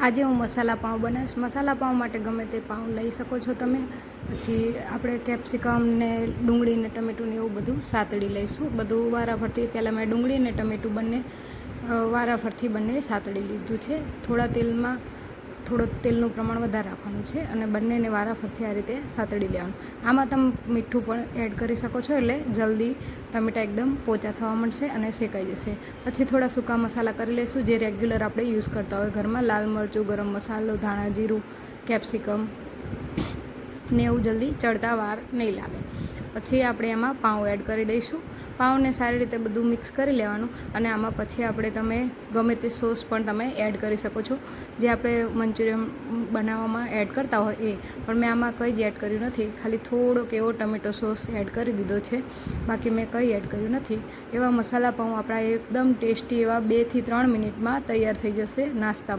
આજે હું મસાલા પાઉં બનાવીશ. મસાલા પાઉં માટે ગમે તે પાઉં લઈ શકો છો તમે. પછી આપણે કેપ્સિકમ ને ડુંગળી ને ટમેટું ને એવું બધું સાતળી લઈશું. બધું વારાફરતી પહેલાં મેં ડુંગળી ને ટમેટું બંને વારાફરતી બંને સાતળી લીધું છે. થોડા તેલમાં થોડું તેલનું પ્રમાણ વધારે રાખવાનું છે અને બંનેને વારાફરતી આ રીતે સાતડી લેવાનું. આમાં તમે મીઠું પણ એડ કરી શકો છો એટલે જલ્દી ટમેટા એકદમ પોચા થવા મળશે અને શેકાઈ જશે. પછી થોડા સૂકા મસાલા કરી લઈશું જે રેગ્યુલર આપણે યુઝ કરતા હોય ઘરમાં. લાલ મરચું, ગરમ મસાલો, ધાણા જીરું, કેપ્સિકમ ને એવું જલ્દી ચડતા વાર નહીં લાગે. પછી આપણે એમાં પાઉં એડ કરી દઈશું. પાઉંને સારી રીતે બધું મિક્સ કરી લેવાનું અને આમાં પછી આપણે તમે ગમે તે સોસ પણ તમે એડ કરી શકો છો. જે આપણે મંચુરિયન બનાવવામાં એડ કરતા હોય એ. પણ મેં આમાં કંઈ જ એડ કર્યું નથી. ખાલી થોડોક એવો ટમેટો સોસ એડ કરી દીધો છે. બાકી મેં કંઈ એડ કર્યું નથી. એવા મસાલા પાઉં આપણા એકદમ ટેસ્ટી એવા બેથી ત્રણ મિનિટમાં તૈયાર થઈ જશે નાસ્તામાં.